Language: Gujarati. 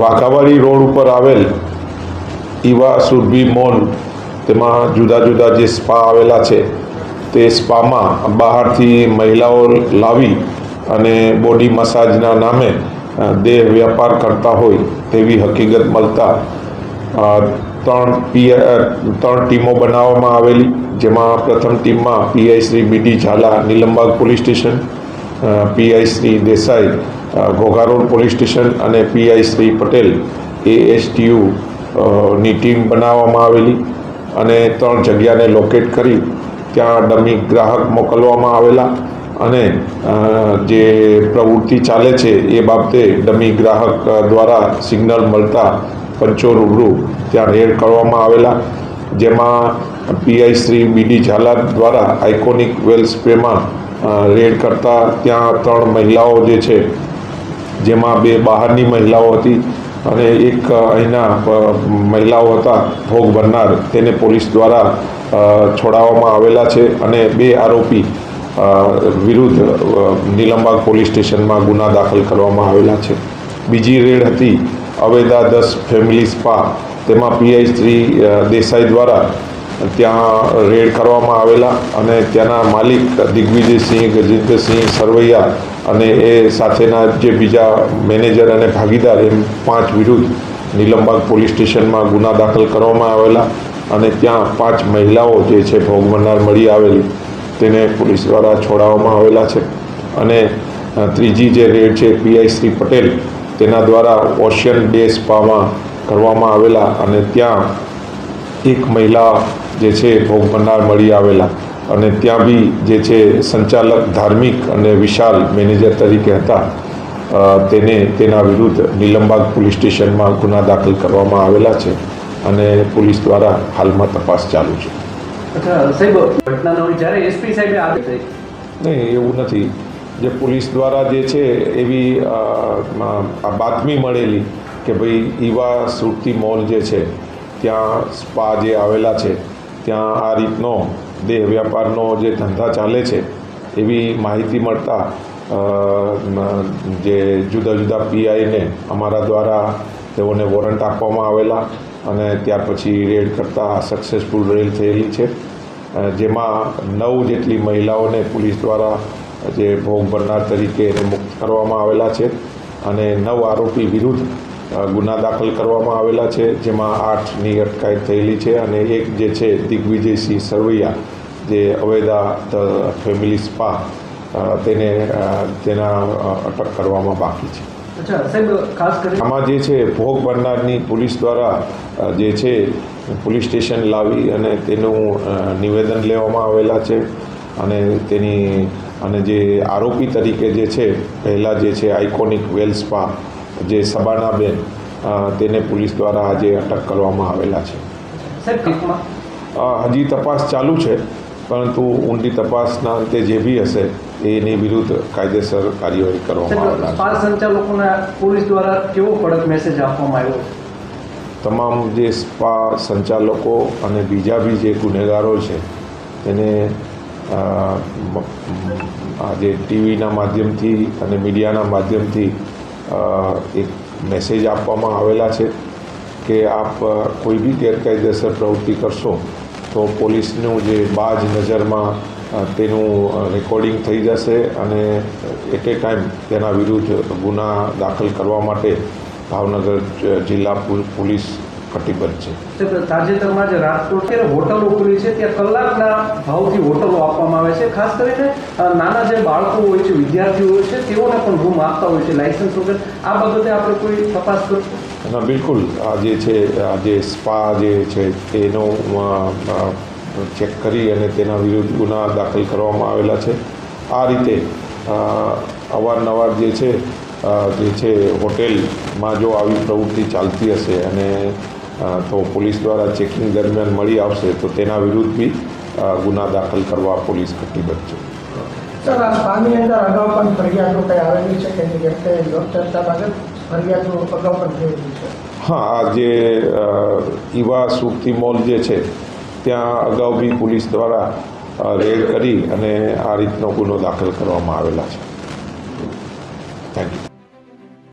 વાઘાવાડી રોડ ઉપર આવેલ ઈવા સુરભી મોલ, તેમાં જુદા જુદા જે સ્પા આવેલા છે, તે સ્પામાં બહારથી મહિલાઓ લાવી અને બોડી મસાજના નામે દેહ વ્યાપાર કરતા હોય તેવી હકીકત મળતા ત્રણ પી ત્રણ ટીમો બનાવવામાં આવેલી, જેમાં પ્રથમ ટીમમાં PI Shri BD Zala, Nilambag police station PI Shri Desai Ghogha road police station અને પીઆઈ શ્રી પટેલ એએસટીયુ ની ટીમ બનાવવામાં આવેલી અને ત્રણ જગ્યાને લોકેટ કરી ત્યાં ડમી ગ્રાહક મોકલવામાં આવેલા અને જે પ્રવૃત્તિ ચાલે છે એ બાબતે ડમી ગ્રાહક દ્વારા સિગ્નલ મળતા પંચો રૂબરૂ ત્યાં રેડ કરવામાં આવેલા. જેમાં પીઆઈ શ્રી બીડી ઝાલા દ્વારા આઇકોનિક વેલ સ્પ્રેમાં રેડ કરતા ત્યાં ત્રણ મહિલાઓ જે છે જેમાં બે બહારની મહિલાઓ હતી અને એક અહીંના મહિલાઓ હતા, ભોગ ભરનાર તેને પોલીસ દ્વારા છોડાવવામાં આવેલા છે અને બે આરોપી વિરુદ્ધ નીલમબાગ પોલીસ સ્ટેશનમાં ગુના દાખલ કરવામાં આવેલા છે. બીજી રેડ હતી અવેદા દસ ફેમિલી સ્પા. તેમાં પીઆઈ શ્રી દેસાઈ દ્વારા ત્યાં રેડ કરવામાં આવેલા અને ત્યાંના માલિક દિગ્વિજયસિંહ, ગજેન્દ્રસિંહ સરવૈયા અને એ સાથેના જે બીજા મેનેજર અને ભાગીદાર, એમ પાંચ વિરુદ્ધ નીલમબાગ પોલીસ સ્ટેશનમાં ગુના દાખલ કરવામાં આવેલા અને ત્યાં પાંચ મહિલાઓ જે છે ભોગ બનનાર મળી આવેલી, તેને પોલીસ દ્વારા છોડાવવામાં આવેલા છે. અને ત્રીજી જે રેડ છે પીઆઈ શ્રી પટેલ, તેના દ્વારા ઓશિયન ડે સ્પામાં કરવામાં આવેલા અને ત્યાં એક મહિલા જે છે ભોગ બનનાર મળી આવેલા. અને ત્યાં બી જે છે સંચાલક ધાર્મિક અને વિશાલ મેનેજર તરીકે હતા. તેને તેના વિરુદ્ધ નીલમબાગ પોલીસ સ્ટેશનમાં ગુના દાખલ કરવામાં આવેલા છે અને પોલીસ દ્વારા હાલમાં તપાસ ચાલુ છે. નહીં એવું નથી. જે પોલીસ દ્વારા જે છે એવી બાતમી મળેલી કે ભાઈ ઈવા સુરતી મોલ જે છે ત્યાં સ્પા જે આવેલા છે ત્યાં આ રીતનો દેહ વ્યાપારનો જે ધંધા ચાલે છે, એવી માહિતી મળતા જે જુદા જુદા પીઆઈને અમારા દ્વારા તેઓને વોરંટ આપવામાં આવેલા અને ત્યાર પછી રેડ કરતાં સક્સેસફુલ રેડ થયેલી છે. જેમાં નવ જેટલી મહિલાઓને પોલીસ દ્વારા જે ભોગ ભરનાર તરીકે મુક્ત કરવામાં આવેલા છે અને નવ આરોપી વિરુદ્ધ ગુના દાખલ કરવામાં આવેલા છે જેમાં આઠની અટકાયત થયેલી છે અને એક જે છે દિગ્વિજયસિંહ સરવૈયા જે અવેદા ધ ફેમિલી સ્પા તેને તેના અટક કરવામાં બાકી છે. આમાં જે છે ભોગ બનનારની પોલીસ દ્વારા જે છે પોલીસ સ્ટેશન લાવી અને તેનું નિવેદન લેવામાં આવેલા છે અને તેની અને જે આરોપી તરીકે જે છે પહેલાં જે છે આઇકોનિક વેલ સ્પા જે સબાનાબેન તેને પોલીસ દ્વારા આજે અટક કરવામાં આવેલા છે. હજી તપાસ ચાલુ છે પરંતુ ઊંડી તપાસના અંતે જે બી હશે એની વિરુદ્ધ કાયદેસર કાર્યવાહી કરવામાં આવેલા સંચાલકોને પોલીસ દ્વારા કેવો કડક મેસેજ આપવામાં આવ્યો? તમામ જે સ્પા સંચાલકો અને બીજા બી જે ગુનેગારો છે તેને અ, મ- આ જે ટીવીના માધ્યમથી અને મીડિયાના માધ્યમથી એક મેસેજ આપવામાં આવેલા છે કે આપ કોઈ બી ગેરકાયદેસર પ્રવૃત્તિ કરશો તો પોલીસનું જે બાજ નજરમાં તેનું રેકોર્ડિંગ થઈ જશે અને એટ એ ટાઈમ તેના વિરુદ્ધ ગુના દાખલ કરવા માટે ભાવનગર જિલ્લા પોલીસ કટિબદ્ધ છે. તાજેતરમાં જે રાજકોટ કે હોટલો ખુલી છે ત્યાં કલાકના ભાવથી હોટલો આપવામાં આવે છે. ખાસ કરીને નાના જે બાળકો હોય છે વિદ્યાર્થીઓ હોય છે તેઓને પણ રૂમ આપતા હોય છે લાયસન્સ વગર. આ બાબતે આપણે કોઈ તપાસ કરશું ના બિલકુલ. આ જે છે આ જે સ્પા જે છે તેનો ચેક કરી અને તેના વિરુદ્ધ ગુના દાખલ કરવામાં આવેલા છે. આ રીતે અવારનવાર જે છે જે છે હોટેલમાં જો આવી પ્રવૃત્તિ ચાલતી હશે અને તો પોલીસ દ્વારા ચેકિંગ દરમિયાન મળી આવશે તો તેના વિરુદ્ધ બી ગુના દાખલ કરવા પોલીસ કટિબદ્ધ છે. સર આ અંદર અગાઉ પણ ફરિયાદો કંઈ આવેલી છે કે જેમ લોકચર્ચા બાબત ફરિયાદો અગાઉ પણ થયેલી છે? હા આ જે ઈવા સુરતી મોલ જે છે ત્યાં અગાઉ બી પોલીસ દ્વારા રેડ કરી અને આ રીતનો ગુનો દાખલ કરવામાં આવેલા છે. Thank you